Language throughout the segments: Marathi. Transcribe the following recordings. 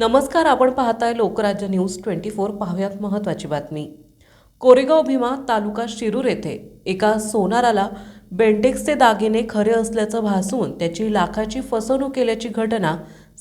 नमस्कार आपण पाहताय लोकराज्य न्यूज ट्वेंटी फोर पाहूयात महत्त्वाची बातमी. कोरेगाव भीमा तालुका शिरूर येथे एका सोनाराला बेंटेक्सचे दागिने खरे असल्याचं भासून त्याची लाखाची फसवणूक केल्याची घटना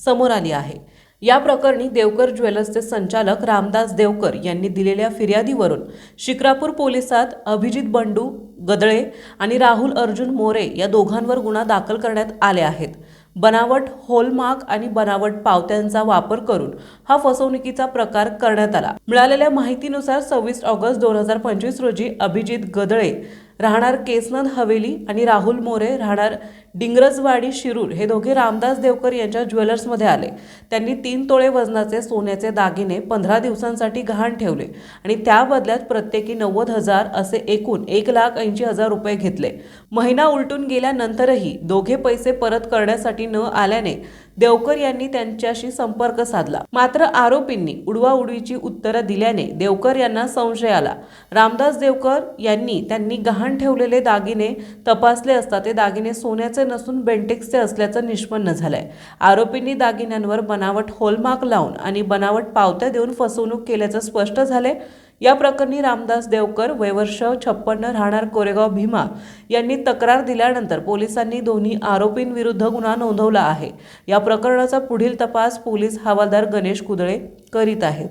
समोर आली आहे. या प्रकरणी देवकर ज्वेलर्सचे संचालक रामदास देवकर यांनी दिलेल्या फिर्यादीवरून शिक्रापूर पोलिसात अभिजित बंडू गदळे आणि राहुल अर्जुन मोरे या दोघांवर गुन्हा दाखल करण्यात आले आहेत. बनावट होलमार्क आणि बनावट पावत्यांचा वापर करून हा फसवणुकीचा प्रकार करण्यात आला. मिळालेल्या माहितीनुसार सव्वीस ऑगस्ट दोन हजार पंचवीस रोजी अभिजित गदळे राहणार केसनंद हवेली आणि राहुल मोरे राहणार डिंगरजवाडी शिरूर हे दोघे रामदास देवकर यांच्या ज्वेलर्समध्ये आले. त्यांनी तीन तोळे वजनाचे सोन्याचे दागिने पंधरा दिवसांसाठी गहाण ठेवले आणि त्या बदल्यात प्रत्येकी नव्वद हजार असे एकूण एक लाख ऐंशी हजार रुपये घेतले. महिना उलटून गेल्यानंतरही दोघे पैसे परत करण्यासाठी न आल्याने देवकर यांनी त्यांच्याशी संपर्क साधला. मात्र आरोपींनी उडवाउडवीची उत्तरं दिल्याने देवकर यांना संशय आला. रामदास देवकर यांनी त्यांनी गहाण ठेवलेले दागिने तपासले असता ते दागिने सोन्याचे नसून बेंटेक्सचे असल्याचं निष्पन्न झालंय. आरोपींनी दागिन्यांवर बनावट होलमार्क लावून आणि बनावट पावत्या देऊन फसवणूक केल्याचं स्पष्ट झाले या प्रकरणी रामदास देवकर वयवर्ष छप्पन्न राहणार कोरेगाव भीमा यांनी तक्रार दिल्यानंतर पोलिसांनी दोन्ही आरोपींविरुद्ध गुन्हा नोंदवला आहे. या प्रकरणाचा पुढील तपास पोलीस हवालदार गणेश कुदळे करीत आहेत.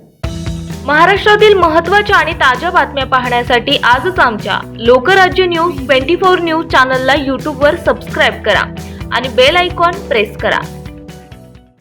महाराष्ट्रातील महत्त्वाच्या आणि ताज्या बातम्या पाहण्यासाठी आजच आमच्या Lokrajya news twenty four news चॅनलला यूट्यूबवर सबस्क्राईब करा आणि बेल आयकॉन प्रेस करा.